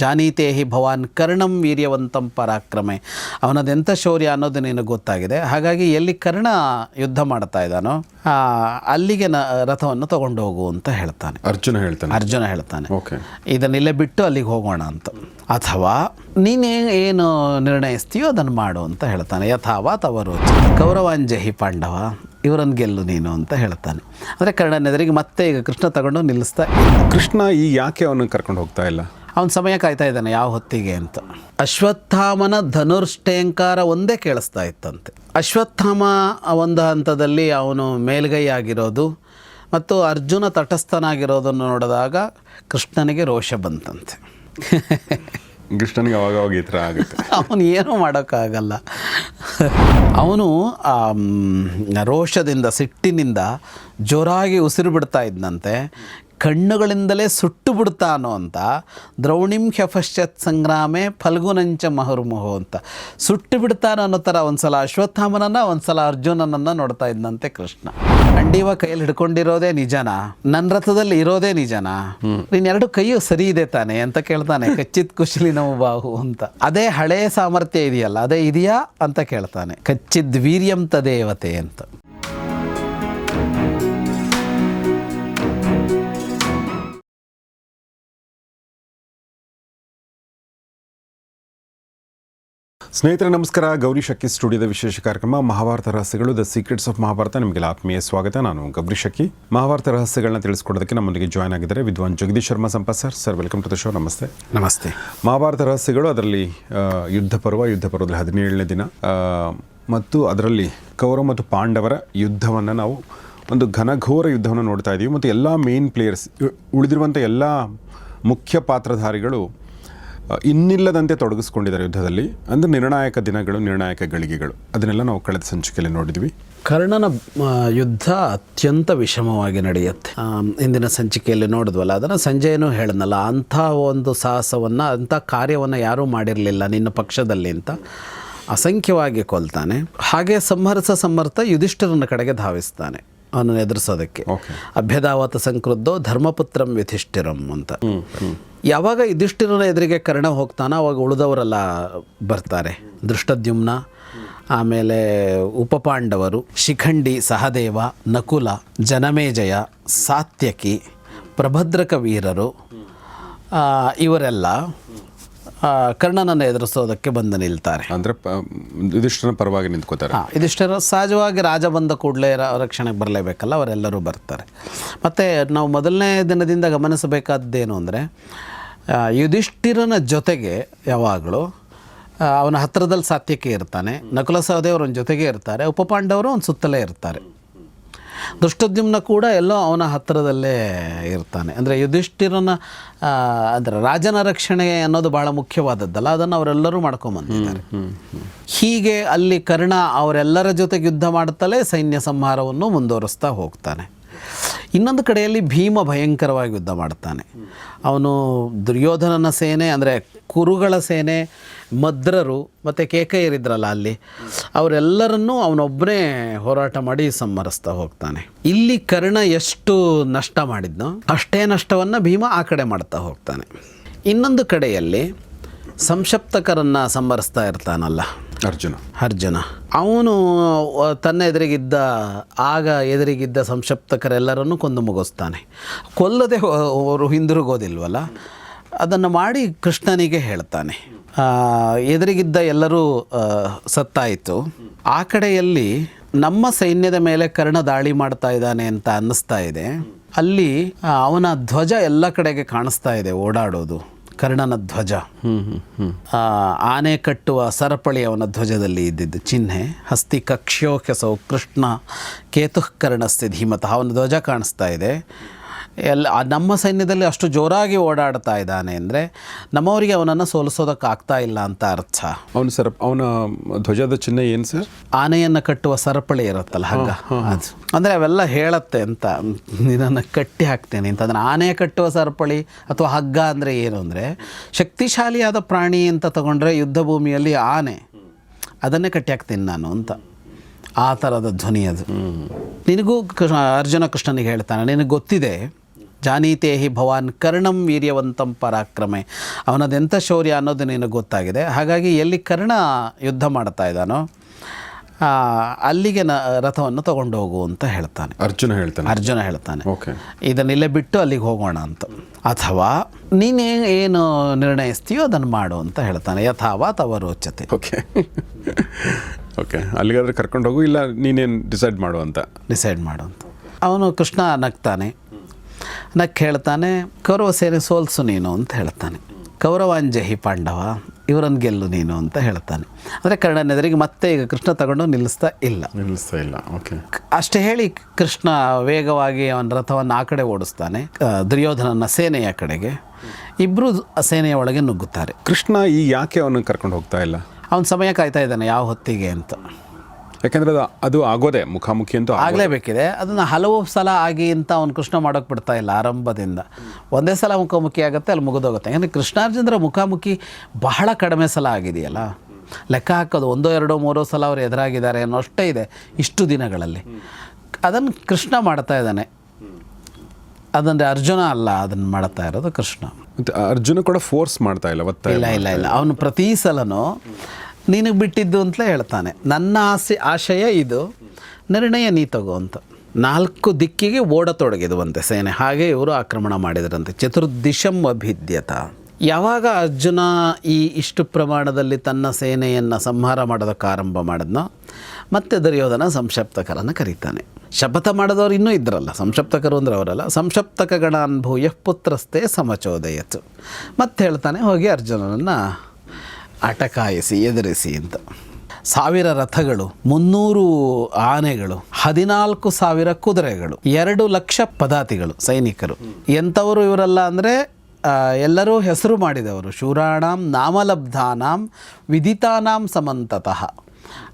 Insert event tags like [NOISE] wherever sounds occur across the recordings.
ಜಾನೀತೆ ಹಿ ಭವಾನ್ ಕರ್ಣಂ ವೀರ್ಯವಂತಂ ಪರಾಕ್ರಮೆ. ಅವನದೆಂಥ ಶೌರ್ಯ ಅನ್ನೋದು ನಿನಗೆ ಗೊತ್ತಾಗಿದೆ. ಹಾಗಾಗಿ ಎಲ್ಲಿ ಕರ್ಣ ಯುದ್ಧ ಮಾಡ್ತಾ ಇದ್ದಾನೋ ಅಲ್ಲಿಗೆ ನ ರಥವನ್ನು ತಗೊಂಡು ಹೋಗು ಅಂತ ಹೇಳ್ತಾನೆ. ಅರ್ಜುನ ಹೇಳ್ತಾನೆ. ಅರ್ಜುನ ಹೇಳ್ತಾನೆ. ಓಕೆ. ಇದನ್ನೆಲ್ಲೇ ಬಿಟ್ಟು ಅಲ್ಲಿಗೆ ಹೋಗೋಣ ಅಂತ. ಅಥವಾ ನೀನೇ ಏನು ನಿರ್ಣಯಿಸ್ತೀಯೋ ಅದನ್ನು ಮಾಡು ಅಂತ ಹೇಳ್ತಾನೆ. ಯಥಾವ ತವರು ಕೌರವಾಂಜಹಿ ಪಾಂಡವ ಇವರನ್ನು ಗೆಲ್ಲು ನೀನು ಅಂತ ಹೇಳ್ತಾನೆ. ಅಂದರೆ ಕರ್ಣನೆದರಿಗೆ ಮತ್ತೆ ಈಗ ಕೃಷ್ಣ ತಗೊಂಡು ನಿಲ್ಲಿಸ್ತಾ ಕೃಷ್ಣ ಈ ಯಾಕೆ ಅವನು ಕರ್ಕೊಂಡು ಹೋಗ್ತಾ ಇಲ್ಲ? ಅವನ ಸಮಯ ಕಾಯ್ತಾ ಇದ್ದಾನೆ ಯಾವ ಹೊತ್ತಿಗೆ ಅಂತ. ಅಶ್ವತ್ಥಾಮನ ಧನುರ್ಷ್ಟೇಂಕಾರ ಒಂದೇ ಕೇಳಿಸ್ತಾ ಇತ್ತಂತೆ. ಅಶ್ವತ್ಥಾಮ ಒಂದು ಹಂತದಲ್ಲಿ ಅವನು ಮೇಲ್ಗೈ ಆಗಿರೋದು ಮತ್ತು ಅರ್ಜುನ ತಟಸ್ಥನಾಗಿರೋದನ್ನು ನೋಡಿದಾಗ ಕೃಷ್ಣನಿಗೆ ರೋಷ ಬಂತಂತೆ. ಕೃಷ್ಣನಿಗೆ ಅವಾಗ ಅವಾಗ ಈ ಥರ ಆಗುತ್ತೆ. ಅವನು ಏನೂ ಮಾಡೋಕ್ಕಾಗಲ್ಲ. ಅವನು ರೋಷದಿಂದ ಸಿಟ್ಟಿನಿಂದ ಜೋರಾಗಿ ಉಸಿರು ಬಿಡ್ತಾ ಇದ್ದಂತೆ ಕಣ್ಣುಗಳಿಂದಲೇ ಸುಟ್ಟು ಬಿಡ್ತಾನೋ ಅಂತ. ದ್ರೌಣಿಂ ಹ್ಯಪಶ್ಚತ್ ಸಂಗ್ರಾಮೆ ಫಲ್ಗುನಂಚ ಮಹುರ್ಮುಹು ಅಂತ. ಸುಟ್ಟು ಬಿಡ್ತಾನೋ ಅನ್ನೋ ಥರ ಒಂದ್ಸಲ ಅಶ್ವತ್ಥಾಮನನ್ನ, ಒಂದ್ಸಲ ಅರ್ಜುನನನ್ನ ನೋಡ್ತಾ ಇದ್ದಂತೆ ಕೃಷ್ಣ. ಖಂಡೀವ ಕೈಯಲ್ಲಿ ಹಿಡ್ಕೊಂಡಿರೋದೇ ನಿಜನಾ? ನನ್ನ ರಥದಲ್ಲಿ ಇರೋದೇ ನಿಜನಾ? ನೀನ್ ಎರಡು ಕೈಯು ಸರಿ ಇದೆ ತಾನೆ ಅಂತ ಕೇಳ್ತಾನೆ ಕಚ್ಚಿತ್ ಕುಶಲಿ ನಮ್ಮ ಬಾಹು ಅಂತ. ಅದೇ ಹಳೆಯ ಸಾಮರ್ಥ್ಯ ಇದೆಯಲ್ಲ, ಅದೇ ಇದೆಯಾ ಅಂತ ಕೇಳ್ತಾನೆ ಕಚ್ಚಿದ್ ವೀರ್ಯಂತ ದೇವತೆ ಅಂತ. ಸ್ನೇಹಿತರೆ ನಮಸ್ಕಾರ. ಗೌರಿ ಶಕ್ಕಿ ಸ್ಟುಡಿಯೋದ ವಿಶೇಷ ಕಾರ್ಯಕ್ರಮ ಮಹಾಭಾರತ ರಹಸ್ಯಗಳು ದ ಸೀಕ್ರೆಟ್ಸ್ ಆಫ್ ಮಹಾಭಾರತ ನಿಮಗೆ ಆತ್ಮೀಯ ಸ್ವಾಗತ. ನಾನು ಗೌರಿ ಶಕ್ಕಿ ಮಹಾಭಾರತ ರಹಸ್ಯಗಳನ್ನ ತಿಳಿಸ್ಕೊಡೋದಕ್ಕೆ ನಮ್ಮೊಂದಿಗೆ ಜಾಯ್ನ್ ಆಗಿದ್ದಾರೆ ವಿದ್ವಾನ್ Jagadish Sharma Sampath sir sir welcome to the show ನಮಸ್ತೆ. ನಮಸ್ತೆ. ಮಹಾಭಾರತ ರಹಸ್ಯಗಳು ಅದರಲ್ಲಿ ಯುದ್ಧ ಪರ್ವ ಯುದ್ಧ ಪರ್ವದಲ್ಲಿ ಹದಿನೇಳನೇ ದಿನ ಮತ್ತು ಅದರಲ್ಲಿ ಕೌರವ ಮತ್ತು ಪಾಂಡವರ ಯುದ್ಧವನ್ನು ನಾವು ಒಂದು ಘನಘೋರ ಯುದ್ಧವನ್ನು ನೋಡ್ತಾ ಇದ್ದೀವಿ ಮತ್ತು ಎಲ್ಲ ಮೇನ್ ಪ್ಲೇಯರ್ಸ್ ಉಳಿದಿರುವಂಥ ಎಲ್ಲ ಮುಖ್ಯ ಪಾತ್ರಧಾರಿಗಳು ಇನ್ನಿಲ್ಲದಂತೆ ತೊಡಗಿಸ್ಕೊಂಡಿದ್ದಾರೆ ಯುದ್ಧದಲ್ಲಿ. ಅಂದರೆ ನಿರ್ಣಾಯಕ ದಿನಗಳು, ನಿರ್ಣಾಯಕ ಗಳಿಗೆಗಳು. ಅದನ್ನೆಲ್ಲ ನಾವು ಕಳೆದ ಸಂಚಿಕೆಯಲ್ಲಿ ನೋಡಿದ್ವಿ. ಕರ್ಣನ ಯುದ್ಧ ಅತ್ಯಂತ ವಿಷಮವಾಗಿ ನಡೆಯುತ್ತೆ. ಇಂದಿನ ಸಂಚಿಕೆಯಲ್ಲಿ ನೋಡಿದ್ವಲ್ಲ, ಅದನ್ನು ಸಂಜೆಯೂ ಹೇಳಿದ್ನಲ್ಲ, ಅಂಥ ಒಂದು ಸಾಹಸವನ್ನು, ಅಂಥ ಕಾರ್ಯವನ್ನು ಯಾರೂ ಮಾಡಿರಲಿಲ್ಲ ನಿನ್ನ ಪಕ್ಷದಲ್ಲಿ ಅಂತ. ಅಸಂಖ್ಯವಾಗಿ ಕೊಲ್ತಾನೆ. ಹಾಗೆ ಸಂಹರಿಸ, ಸಮರ್ಥ ಯುಧಿಷ್ಠಿರನ ಕಡೆಗೆ ಧಾವಿಸ್ತಾನೆ. ಅವನನ್ನು ಎದುರಿಸೋದಕ್ಕೆ. ಅಭ್ಯದಾವತ ಸಂಕೃದ್ದೋ ಧರ್ಮಪುತ್ರಂ ಯುಧಿಷ್ಠಿರಂ ಅಂತ. ಯಾವಾಗ ಯುಧಿಷ್ಠಿರನ ಎದುರಿಗೆ ಕರ್ಣ ಹೋಗ್ತಾನೋ ಅವಾಗ ಉಳಿದವರೆಲ್ಲ ಬರ್ತಾರೆ. ದೃಷ್ಟದ್ಯುಮ್ನ ಆಮೇಲೆ ಉಪಪಾಂಡವರು ಶಿಖಂಡಿ ಸಹದೇವ ನಕುಲ ಜನಮೇಜಯ ಸಾತ್ಯಕಿ ಪ್ರಭದ್ರಕ ವೀರರು ಇವರೆಲ್ಲ ಕರ್ಣನನ್ನು ಎದುರಿಸೋದಕ್ಕೆ ಬಂದು ನಿಲ್ತಾರೆ. ಅಂದರೆ ಯುಧಿಷ್ಠಿರನ ಪರವಾಗಿ ನಿಂತ್ಕೋತಾರೆ. ಹಾಂ ಸಹಜವಾಗಿ ರಾಜ ಬಂದ ಕೂಡಲೇ ರಕ್ಷಣೆಗೆ ಬರಲೇಬೇಕಲ್ಲ ಅವರೆಲ್ಲರೂ ಬರ್ತಾರೆ. ಮತ್ತು ನಾವು ಮೊದಲನೇ ದಿನದಿಂದ ಗಮನಿಸಬೇಕಾದ್ದೇನು ಅಂದರೆ ಯುಧಿಷ್ಠಿರನ ಜೊತೆಗೆ ಯಾವಾಗಲೂ ಅವನ ಹತ್ತಿರದಲ್ಲಿ ಸಾತ್ಯಕ್ಕೆ ಇರ್ತಾನೆ ನಕುಲ ಸಹದೇವರು ಜೊತೆಗೆ ಇರ್ತಾರೆ ಉಪಪಾಂಡವರು ಅವನ ಸುತ್ತಲೇ ಇರ್ತಾರೆ. ದುಷ್ಟದ್ಯುಮ್ನ ಕೂಡ ಎಲ್ಲೋ ಅವನ ಹತ್ತಿರದಲ್ಲೇ ಇರ್ತಾನೆ. ಅಂದರೆ ಯುಧಿಷ್ಠಿರನ ಅಂದರೆ ರಾಜನ ರಕ್ಷಣೆ ಅನ್ನೋದು ಬಹಳ ಮುಖ್ಯವಾದದ್ದಲ್ಲ ಅದನ್ನು ಅವರೆಲ್ಲರೂ ಮಾಡ್ಕೊಂಬಂದಿದ್ದಾರೆ ಹೀಗೆ ಅಲ್ಲಿ ಕರ್ಣ ಅವರೆಲ್ಲರ ಜೊತೆಗೆ ಯುದ್ಧ ಮಾಡುತ್ತಲೇ ಸೈನ್ಯ ಸಂಹಾರವನ್ನು ಮುಂದುವರಿಸ್ತಾ ಹೋಗ್ತಾನೆ. ಇನ್ನೊಂದು ಕಡೆಯಲ್ಲಿ ಭೀಮ ಭಯಂಕರವಾಗಿ ಯುದ್ಧ ಮಾಡ್ತಾನೆ. ಅವನು ದುರ್ಯೋಧನನ ಸೇನೆ, ಅಂದರೆ ಕುರುಗಳ ಸೇನೆ, ಮದ್ರರು ಮತ್ತು ಕೇಕಯ್ಯರಿದ್ರಲ್ಲ ಅಲ್ಲಿ. ಅವರೆಲ್ಲರನ್ನೂ ಅವನೊಬ್ಬನೇ ಹೋರಾಟ ಮಾಡಿ ಸಂಹರಿಸ್ತಾ ಹೋಗ್ತಾನೆ. ಇಲ್ಲಿ ಕರ್ಣ ಎಷ್ಟು ನಷ್ಟ ಮಾಡಿದ್ನೋ ಅಷ್ಟೇ ನಷ್ಟವನ್ನು ಭೀಮ ಆ ಕಡೆ ಮಾಡ್ತಾ ಹೋಗ್ತಾನೆ. ಇನ್ನೊಂದು ಕಡೆಯಲ್ಲಿ ಸಂಕ್ಷಪ್ತಕರನ್ನು ಸಂಹರಿಸ್ತಾ ಇರ್ತಾನಲ್ಲ. ಅರ್ಜುನ. ಅರ್ಜುನ. ಅವನು ತನ್ನ ಎದುರಿಗಿದ್ದ, ಆಗ ಎದುರಿಗಿದ್ದ ಸಂಶಪ್ತಕರೆಲ್ಲರನ್ನು ಕೊಂದು ಮುಗಿಸ್ತಾನೆ. ಕೊಲ್ಲದೆ ಅವರು ಹಿಂದಿರುಗೋದಿಲ್ವಲ್ಲ? ಅದನ್ನು ಮಾಡಿ ಕೃಷ್ಣನಿಗೆ ಹೇಳ್ತಾನೆ. ಎದುರಿಗಿದ್ದ ಎಲ್ಲರೂ ಸತ್ತಾಯಿತು. ಆ ಕಡೆಯಲ್ಲಿ ನಮ್ಮ ಸೈನ್ಯದ ಮೇಲೆ ಕರ್ಣ ದಾಳಿ ಮಾಡ್ತಾ ಇದ್ದಾನೆ ಅಂತ ಅನ್ನಿಸ್ತಾ ಇದೆ. ಅಲ್ಲಿ ಅವನ ಧ್ವಜ ಎಲ್ಲ ಕಡೆಗೆ ಕಾಣಿಸ್ತಾ ಇದೆ ಓಡಾಡೋದು. ಕರ್ಣನ ಧ್ವಜ. ಆನೆ ಕಟ್ಟುವ ಸರಪಳಿ ಅವನ ಧ್ವಜದಲ್ಲಿ ಇದ್ದಿದ್ದು ಚಿಹ್ನೆ. ಹಸ್ತಿ ಕಕ್ಷ್ಯೋಕ್ಯಸೌ ಕೃಷ್ಣ ಕೇತುಃಕರ್ಣಸ್ಥಿ ಧೀಮತಃ. ಅವನ ಧ್ವಜ ಕಾಣಿಸ್ತಾ ಇದೆ. ಎಲ್ಲ ನಮ್ಮ ಸೈನ್ಯದಲ್ಲಿ ಅಷ್ಟು ಜೋರಾಗಿ ಓಡಾಡ್ತಾ ಇದ್ದಾನೆ ಅಂದರೆ ನಮ್ಮವರಿಗೆ ಅವನನ್ನು ಸೋಲಿಸೋದಕ್ಕಾಗ್ತಾ ಇಲ್ಲ ಅಂತ ಅರ್ಥ. ಅವನು ಸರ್ ಅವನ ಧ್ವಜದ ಚಿಹ್ನೆ ಏನು ಸರ್? ಆನೆಯನ್ನು ಕಟ್ಟುವ ಸರಪಳಿ ಇರುತ್ತಲ್ಲ ಹಗ್ಗ? ಅದು. ಅಂದರೆ ಅವೆಲ್ಲ ಹೇಳತ್ತೆ ಅಂತ ನಿನ್ನನ್ನು ಕಟ್ಟಿ ಹಾಕ್ತೇನೆ ಅಂತ. ಅದನ್ನು ಆನೆ ಕಟ್ಟುವ ಸರಪಳಿ ಅಥವಾ ಹಗ್ಗ ಅಂದರೆ ಏನು ಅಂದರೆ ಶಕ್ತಿಶಾಲಿಯಾದ ಪ್ರಾಣಿ ಅಂತ ತಗೊಂಡ್ರೆ ಯುದ್ಧ ಭೂಮಿಯಲ್ಲಿ ಆನೆ ಅದನ್ನೇ ಕಟ್ಟಿ ಹಾಕ್ತೀನಿ ನಾನು ಅಂತ. ಆ ಥರದ ಧ್ವನಿ ಅದು. ನಿನಗೂ ಕೃಷ್ಣ ಅರ್ಜುನ ಕೃಷ್ಣನಿಗೆ ಹೇಳ್ತಾನೆ ನಿನಗೆ ಗೊತ್ತಿದೆ ಜಾನೀತೇ ಹಿ ಭವಾನ್ ಕರ್ಣಂ ವೀರ್ಯವಂತಂ ಪರಾಕ್ರಮೆ. ಅವನದೆಂಥ ಶೌರ್ಯ ಅನ್ನೋದು ನಿನಗೆ ಗೊತ್ತಾಗಿದೆ. ಹಾಗಾಗಿ ಎಲ್ಲಿ ಕರ್ಣ ಯುದ್ಧ ಮಾಡ್ತಾ ಇದ್ದಾನೋ ಅಲ್ಲಿಗೆ ನ ರಥವನ್ನು ತಗೊಂಡು ಹೋಗು ಅಂತ ಹೇಳ್ತಾನೆ. ಅರ್ಜುನ ಹೇಳ್ತಾನೆ. ಅರ್ಜುನ ಹೇಳ್ತಾನೆ. ಓಕೆ. ಇದನ್ನಿಲ್ಲೇ ಬಿಟ್ಟು ಅಲ್ಲಿಗೆ ಹೋಗೋಣ ಅಂತ. ಅಥವಾ ನೀನೇ ಏನು ನಿರ್ಣಯಿಸ್ತೀಯೋ ಅದನ್ನು ಮಾಡು ಅಂತ ಹೇಳ್ತಾನೆ. ಯಥಾವಾ ತವ ರೋಚತೆ ಓಕೆ. ಓಕೆ. ಅಲ್ಲಿಗಾದ್ರೆ ಕರ್ಕೊಂಡು ಹೋಗು ಇಲ್ಲ ನೀನೇನು ಡಿಸೈಡ್ ಮಾಡು ಅಂತ? ಡಿಸೈಡ್ ಮಾಡು ಅಂತ. ಅವನು ಕೃಷ್ಣ ನಗ್ತಾನೆ. ನಕ್ ಹೇಳ್ತಾನೆ ಕೌರವ ಸೇನೆ ಸೋಲ್ಸು ನೀನು ಅಂತ ಹೇಳ್ತಾನೆ. ಕೌರವಾಂಜಹಿ ಪಾಂಡವ ಇವರನ್ನು ಗೆಲ್ಲು ನೀನು ಅಂತ ಹೇಳ್ತಾನೆ. ಅಂದರೆ ಕರ್ಣನ ಎದುರಿಗೆ ಮತ್ತೆ ಈಗ ಕೃಷ್ಣ ತಗೊಂಡು ನಿಲ್ಲಿಸ್ತಾ ಇಲ್ಲ. ನಿಲ್ಲಿಸ್ತಾ ಇಲ್ಲ ಓಕೆ ಅಷ್ಟೇ ಹೇಳಿ ಕೃಷ್ಣ ವೇಗವಾಗಿ ಅವನ ರಥವನ್ನು ಆ ಕಡೆ ಓಡಿಸ್ತಾನೆ ದುರ್ಯೋಧನನ ಸೇನೆಯ ಕಡೆಗೆ. ಇಬ್ಬರು ಸೇನೆಯ ಒಳಗೆ ನುಗ್ಗುತ್ತಾರೆ. ಕೃಷ್ಣ ಈ ಯಾಕೆ ಅವನು ಕರ್ಕೊಂಡು ಹೋಗ್ತಾ ಇಲ್ಲ? ಅವನ ಸಮಯ ಕಾಯ್ತಾ ಇದ್ದಾನೆ ಯಾವ ಹೊತ್ತಿಗೆ ಅಂತ. ಯಾಕಂದ್ರೆ ಅದು ಅದು ಆಗೋದೆ ಮುಖಾಮುಖಿ ಅಂತೂ ಆಗಲೇಬೇಕಿದೆ. ಅದನ್ನು ಹಲವು ಸಲ ಆಗಿ ಅಂತ ಅವನು ಕೃಷ್ಣ ಮಾಡೋಕೆ ಬಿಡ್ತಾ ಇಲ್ಲ ಆರಂಭದಿಂದ. ಒಂದೇ ಸಲ ಮುಖಾಮುಖಿ ಆಗುತ್ತೆ ಅಲ್ಲಿ ಮುಗಿದೋಗುತ್ತೆ. ಯಾಕಂದರೆ ಕೃಷ್ಣಾರ್ಜುನರ ಮುಖಾಮುಖಿ ಬಹಳ ಕಡಿಮೆ ಸಲ ಆಗಿದೆಯಲ್ಲ? ಲೆಕ್ಕ ಹಾಕೋದು ಒಂದೋ ಎರಡೋ ಮೂರೋ ಸಲ ಅವರು ಎದುರಾಗಿದ್ದಾರೆ ಅನ್ನೋ ಅಷ್ಟೇ ಇದೆ ಇಷ್ಟು ದಿನಗಳಲ್ಲಿ. ಅದನ್ನು ಕೃಷ್ಣ ಮಾಡ್ತಾ ಇದ್ದಾನೆ. ಅದಂದರೆ ಅರ್ಜುನ ಅಲ್ಲ ಅದನ್ನು ಮಾಡ್ತಾ ಇರೋದು ಕೃಷ್ಣ. ಮತ್ತು ಅರ್ಜುನ ಕೂಡ ಫೋರ್ಸ್ ಮಾಡ್ತಾ ಇಲ್ಲ ಇಲ್ಲ ಇಲ್ಲ. ಇಲ್ಲ. ಅವನು ಪ್ರತಿ ಸಲನೂ ನಿನಗೆ ಬಿಟ್ಟಿದ್ದು ಅಂತಲೇ ಹೇಳ್ತಾನೆ. ನನ್ನ ಆಸೆ, ಆಶಯ ಇದು. ನಿರ್ಣಯ ನೀ ತಗೋ ಅಂತ. ನಾಲ್ಕು ದಿಕ್ಕಿಗೆ ಓಡತೊಡಗಿದುವಂತೆ ಸೇನೆ. ಹಾಗೆ ಇವರು ಆಕ್ರಮಣ ಮಾಡಿದರಂತೆ. ಚತುರ್ದಿಶಂ ಅಭಿದ್ಯತ. ಯಾವಾಗ ಅರ್ಜುನ ಈ ಇಷ್ಟು ಪ್ರಮಾಣದಲ್ಲಿ ತನ್ನ ಸೇನೆಯನ್ನು ಸಂಹಾರ ಮಾಡೋದಕ್ಕೆ ಆರಂಭ ಮಾಡಿದ್ನೋ, ಮತ್ತೆ ದುರ್ಯೋಧನ ಸಂಶಪ್ತಕರನ್ನು ಕರೀತಾನೆ. ಶಪಥ ಮಾಡಿದವರು ಇನ್ನೂ ಇದ್ರಲ್ಲ. ಸಂಶಪ್ತಕರು ಅಂದ್ರೆ ಅವರಲ್ಲ. ಸಂಶಪ್ತಕಗಳ ಅನುಭವ ಪುತ್ರಸ್ಥೆ ಸಮಚೋದಯತು. ಮತ್ತೆ ಹೇಳ್ತಾನೆ, ಹೋಗಿ ಅರ್ಜುನನನ್ನು ಅಟಕಾಯಿಸಿ, ಎದುರಿಸಿ ಅಂತ. ಸಾವಿರ ರಥಗಳು, ಮುನ್ನೂರು ಆನೆಗಳು, ಹದಿನಾಲ್ಕು ಸಾವಿರ ಕುದುರೆಗಳು, ಎರಡು ಲಕ್ಷ ಪದಾತಿಗಳು ಸೈನಿಕರು. ಎಂಥವರು ಇವರಲ್ಲ ಅಂದರೆ ಎಲ್ಲರೂ ಹೆಸರು ಮಾಡಿದವರು. ಶೂರಾಣಾಂ ನಾಮಲಬ್ಧಾನಾಂ ವಿದಿತಾನಾಂ ಸಮಂತತಃ.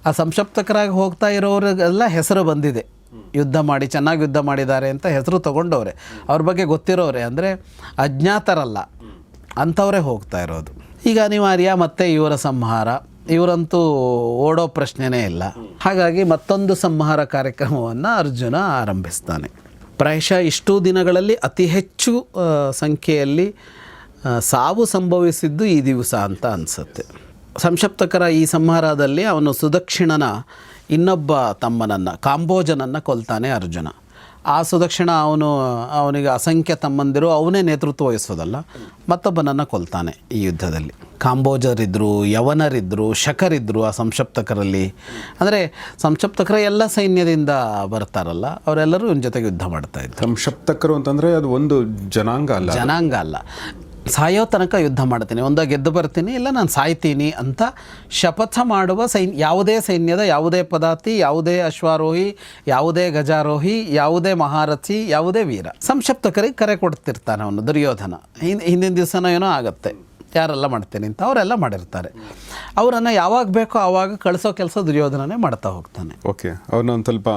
ಆ ಸಂಶಪ್ತಕರಾಗಿ ಹೋಗ್ತಾ ಇರೋರಿಗೆಲ್ಲ ಹೆಸರು ಬಂದಿದೆ. ಯುದ್ಧ ಮಾಡಿ, ಚೆನ್ನಾಗಿ ಯುದ್ಧ ಮಾಡಿದ್ದಾರೆ ಅಂತ ಹೆಸರು ತಗೊಂಡವ್ರೆ. ಅವ್ರ ಬಗ್ಗೆ ಗೊತ್ತಿರೋರೆ ಅಂದರೆ, ಅಜ್ಞಾತರಲ್ಲ. ಅಂಥವರೇ ಹೋಗ್ತಾ ಇರೋದು. ಈಗ ಅನಿವಾರ್ಯ ಮತ್ತೆ ಇವರ ಸಂಹಾರ. ಇವರಂತೂ ಓಡೋ ಪ್ರಶ್ನೆನೇ ಇಲ್ಲ. ಹಾಗಾಗಿ ಮತ್ತೊಂದು ಸಂಹಾರ ಕಾರ್ಯಕ್ರಮವನ್ನು ಅರ್ಜುನ ಆರಂಭಿಸ್ತಾನೆ. ಪ್ರಾಯಶಃ ಇಷ್ಟೂ ದಿನಗಳಲ್ಲಿ ಅತಿ ಹೆಚ್ಚು ಸಂಖ್ಯೆಯಲ್ಲಿ ಸಾವು ಸಂಭವಿಸಿದ್ದು ಈ ದಿವಸ ಅಂತ ಅನಿಸುತ್ತೆ. ಸಂಶಪ್ತಕರ ಈ ಸಂಹಾರದಲ್ಲಿ ಅವನು ಸುದಕ್ಷಿಣನ ಇನ್ನೊಬ್ಬ ತಮ್ಮನನ್ನು, ಕಾಂಬೋಜನನ್ನು ಕೊಲ್ತಾನೆ ಅರ್ಜುನ. ಆ ಸುದಕ್ಷಿಣ ಅವನು ಅವನಿಗೆ ಅಸಂಖ್ಯ ತಮ್ಮಂದಿರು ಅವನೇ ನೇತೃತ್ವ ವಹಿಸೋದಲ್ಲ ಮತ್ತೊಬ್ಬನನ್ನು ಕೊಲ್ತಾನೆ ಈ ಯುದ್ಧದಲ್ಲಿ. ಕಾಂಬೋಜರಿದ್ದರು ಯವನರಿದ್ದರು ಶಕರಿದ್ದರು ಆ ಸಂಶಪ್ತಕರಲ್ಲಿ. ಅಂದರೆ ಸಂಶಪ್ತಕರ ಎಲ್ಲ ಸೈನ್ಯದಿಂದ ಬರ್ತಾರಲ್ಲ ಅವರೆಲ್ಲರೂ ಇವನ ಜೊತೆಗೆ ಯುದ್ಧ ಮಾಡ್ತಾ ಇದ್ರು. ಸಂಶಪ್ತಕರು ಅಂತಂದರೆ ಅದು ಒಂದು ಜನಾಂಗ ಅಲ್ಲ ಜನಾಂಗ ಅಲ್ಲ. ಸಾಯೋ ತನಕ ಯುದ್ಧ ಮಾಡ್ತೀನಿ. ಒಂದ ಗೆದ್ದು ಬರ್ತೀನಿ ಇಲ್ಲ ನಾನು ಸಾಯ್ತೀನಿ ಅಂತ ಶಪಥ ಮಾಡುವ ಸೈನ್ ಯಾವುದೇ ಸೈನ್ಯದ ಯಾವುದೇ ಪದಾತಿ ಯಾವುದೇ ಅಶ್ವಾರೋಹಿ ಯಾವುದೇ ಗಜಾರೋಹಿ ಯಾವುದೇ ಮಹಾರಥಿ ಯಾವುದೇ ವೀರ. ಸಂಕ್ಷಿಪ್ತಕರಿಗೆ ಕರೆ ಕೊಡ್ತಿರ್ತಾನೆ ಅವನು ದುರ್ಯೋಧನ. ಹಿಂದ್ ಹಿಂದಿನ ದಿವಸನೋ ಏನೋ ಆಗುತ್ತೆ. ಯಾರೆಲ್ಲ ಮಾಡ್ತೀನಿ ಅಂತ ಅವರೆಲ್ಲ ಮಾಡಿರ್ತಾರೆ. ಅವರನ್ನು ಯಾವಾಗ ಬೇಕೋ ಆವಾಗ ಕಳಿಸೋ ಕೆಲಸ ದುರ್ಯೋಧನನೇ ಮಾಡ್ತಾ ಹೋಗ್ತಾನೆ. ಓಕೆ ಅವ್ರನ್ನ ಒಂದು ಸ್ವಲ್ಪ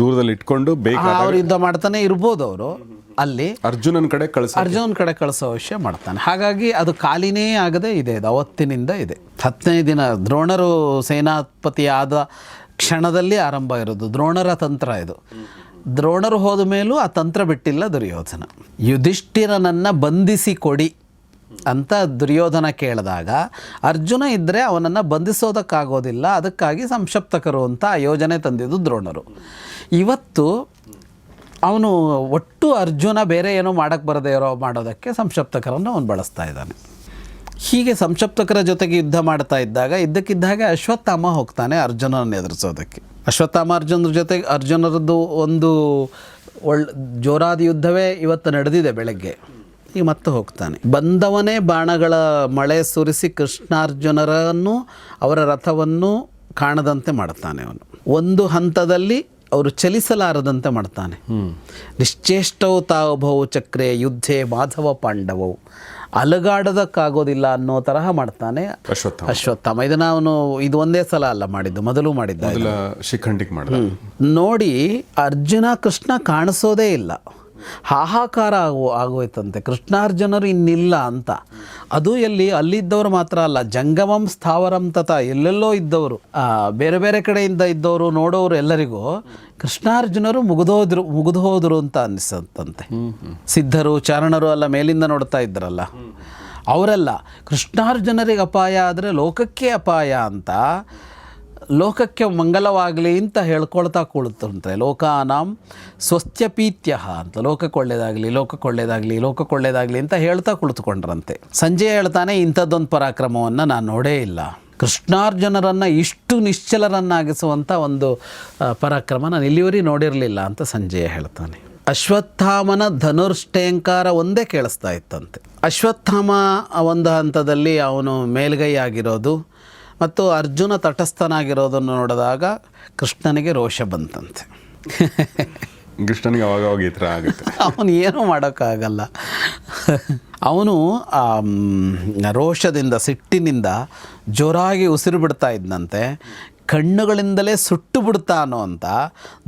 ದೂರದಲ್ಲಿ ಇಟ್ಕೊಂಡು ಬೇಗ ಅವ್ರು ಯುದ್ಧ ಮಾಡ್ತಾನೆ ಇರ್ಬೋದು ಅವರು. ಅಲ್ಲಿ ಅರ್ಜುನನ ಕಡೆ ಕಳಿಸ ಅರ್ಜುನ್ ಕಡೆ ಕಳಿಸೋ ವಿಷಯ ಮಾಡ್ತಾನೆ. ಹಾಗಾಗಿ ಅದು ಖಾಲಿನೇ ಆಗದೆ ಇದೆ ಇದು ಅವತ್ತಿನಿಂದ ಇದೆ. ಹತ್ತನೇ ದಿನ ದ್ರೋಣರು ಸೇನಾಪತಿ ಆದ ಕ್ಷಣದಲ್ಲಿ ಆರಂಭ ಇರೋದು ದ್ರೋಣರ ತಂತ್ರ ಇದು. ದ್ರೋಣರು ಹೋದ ಮೇಲೂ ಆ ತಂತ್ರ ಬಿಟ್ಟಿಲ್ಲ ದುರ್ಯೋಧನ. ಯುಧಿಷ್ಠಿರನನ್ನು ಬಂಧಿಸಿ ಕೊಡಿ ಅಂತ ದುರ್ಯೋಧನ ಕೇಳಿದಾಗ ಅರ್ಜುನ ಇದ್ದರೆ ಅವನನ್ನು ಬಂಧಿಸೋದಕ್ಕಾಗೋದಿಲ್ಲ ಅದಕ್ಕಾಗಿ ಸಂಕ್ಷಪ್ತಕರು ಅಂತ ಆ ಯೋಜನೆ ತಂದಿದ್ದು ದ್ರೋಣರು. ಇವತ್ತು ಅವನು ಒಟ್ಟು ಅರ್ಜುನ ಬೇರೆ ಏನೋ ಮಾಡೋಕ್ಕೆ ಬರದೇ ಇರೋ ಮಾಡೋದಕ್ಕೆ ಸಂಕ್ಷಪ್ತಕರನ್ನು ಅವನು ಬಳಸ್ತಾ ಇದ್ದಾನೆ. ಹೀಗೆ ಸಂಕ್ಷಪ್ತಕರ ಜೊತೆಗೆ ಯುದ್ಧ ಮಾಡ್ತಾ ಇದ್ದಾಗ ಇದ್ದಕ್ಕಿದ್ದಾಗೆ ಅಶ್ವತ್ಥಾಮ ಹೋಗ್ತಾನೆ ಅರ್ಜುನನ ಎದುರಿಸೋದಕ್ಕೆ. ಅಶ್ವತ್ಥಾಮ ಅರ್ಜುನರ ಜೊತೆಗೆ ಅರ್ಜುನರದ್ದು ಒಂದು ಒಳ್ಳೆ ಜೋರಾದ ಯುದ್ಧವೇ ಇವತ್ತು ನಡೆದಿದೆ ಬೆಳಗ್ಗೆ. ಈಗ ಮತ್ತೆ ಹೋಗ್ತಾನೆ. ಬಂದವನೇ ಬಾಣಗಳ ಮಳೆ ಸುರಿಸಿ ಕೃಷ್ಣಾರ್ಜುನರನ್ನು ಅವರ ರಥವನ್ನು ಕಾಣದಂತೆ ಮಾಡ್ತಾನೆ ಅವನು. ಒಂದು ಹಂತದಲ್ಲಿ ಅವರು ಚಲಿಸಲಾರದಂತೆ ಮಾಡ್ತಾನೆ. ನಿಶ್ಚೇಷ್ಟವು ತಾವಭವು ಚಕ್ರೆ ಯುದ್ಧೆ ಮಾಧವ ಪಾಂಡವವು ಅಲಗಾಡೋದಕ್ಕಾಗೋದಿಲ್ಲ ಅನ್ನೋ ತರಹ ಮಾಡ್ತಾನೆ ಅಶ್ವತ್ಥ ಅಶ್ವತ್ಥಾಮ. ಇದನ್ನ ಅವನು ಇದು ಒಂದೇ ಸಲ ಅಲ್ಲ ಮಾಡಿದ್ದು ಮೊದಲು ಮಾಡಿದ್ದ ಶಿಖಂಡಿಗೆ ಮಾಡಿದ. ನೋಡಿ ಅರ್ಜುನ ಕೃಷ್ಣ ಕಾಣಿಸೋದೇ ಇಲ್ಲ. ಹಾಹಾಕಾರ ಆಗೋ ಆಗೋಯ್ತಂತೆ. ಕೃಷ್ಣಾರ್ಜುನರು ಇನ್ನಿಲ್ಲ ಅಂತ. ಅದು ಎಲ್ಲಿ? ಅಲ್ಲಿದ್ದವರು ಮಾತ್ರ ಅಲ್ಲ. ಜಂಗಮಂ ಸ್ಥಾವರಂ ತಥ ಎಲ್ಲೆಲ್ಲೋ ಇದ್ದವರು. ಬೇರೆ ಬೇರೆ ಕಡೆಯಿಂದ ಇದ್ದವರು ನೋಡೋರು ಎಲ್ಲರಿಗೂ ಕೃಷ್ಣಾರ್ಜುನರು ಮುಗಿದೋದ್ರು ಮುಗಿದು ಹೋದ್ರು ಅಂತ ಅನಿಸತ್ತಂತೆ. ಸಿದ್ಧರು ಚಾರಣರು ಎಲ್ಲ ಮೇಲಿಂದ ನೋಡ್ತಾ ಇದ್ರಲ್ಲ. ಅವರೆಲ್ಲ ಕೃಷ್ಣಾರ್ಜುನರಿಗೆ ಅಪಾಯ ಆದರೆ ಲೋಕಕ್ಕೆ ಅಪಾಯ ಅಂತ ಲೋಕಕ್ಕೆ ಮಂಗಲವಾಗಲಿ ಅಂತ ಹೇಳ್ಕೊಳ್ತಾ ಕುಳಿತಂತೆ ಲೋಕಾನಾಂ ಸ್ವಸ್ತ್ಯಪೀತ್ಯ ಅಂತ ಲೋಕಕ್ಕೆ ಒಳ್ಳೇದಾಗಲಿ ಲೋಕಕ್ಕೆ ಒಳ್ಳೇದಾಗಲಿ ಲೋಕಕ್ಕೆ ಒಳ್ಳೇದಾಗಲಿ ಅಂತ ಹೇಳ್ತಾ ಕುಳಿತುಕೊಂಡ್ರಂತೆ. ಸಂಜೆ ಹೇಳ್ತಾನೆ ಇಂಥದ್ದೊಂದು ಪರಾಕ್ರಮವನ್ನು ನಾನು ನೋಡೇ ಇಲ್ಲ. ಕೃಷ್ಣಾರ್ಜುನರನ್ನು ಇಷ್ಟು ನಿಶ್ಚಲರನ್ನಾಗಿಸುವಂಥ ಒಂದು ಪರಾಕ್ರಮ ನಾನು ಇಲ್ಲಿವರೆಗೆ ನೋಡಿರಲಿಲ್ಲ ಅಂತ ಸಂಜಯ ಹೇಳ್ತಾನೆ. ಅಶ್ವತ್ಥಾಮನ ಧನುರ್ಷ್ಟೇಂಕಾರ ಒಂದೇ ಕೇಳಿಸ್ತಾ ಇತ್ತಂತೆ. ಅಶ್ವತ್ಥಾಮ ಒಂದು ಹಂತದಲ್ಲಿ ಅವನು ಮೇಲ್ಗೈ ಆಗಿರೋದು ಮತ್ತು ಅರ್ಜುನ ತಟಸ್ಥನಾಗಿರೋದನ್ನು ನೋಡಿದಾಗ ಕೃಷ್ಣನಿಗೆ ರೋಷ ಬಂತಂತೆ. ಕೃಷ್ಣನಿಗೆ ಅವಾಗ ಅವಾಗ ಈ ಥರ ಆಗುತ್ತೆ. [LAUGHS] ಅವನು ಏನೂ ಮಾಡೋಕ್ಕಾಗಲ್ಲ. ಅವನು ರೋಷದಿಂದ ಸಿಟ್ಟಿನಿಂದ ಜೋರಾಗಿ ಉಸಿರು ಬಿಡ್ತಾ ಇದ್ದಂತೆ ಕಣ್ಣುಗಳಿಂದಲೇ ಸುಟ್ಟು ಬಿಡ್ತಾನೋ ಅಂತ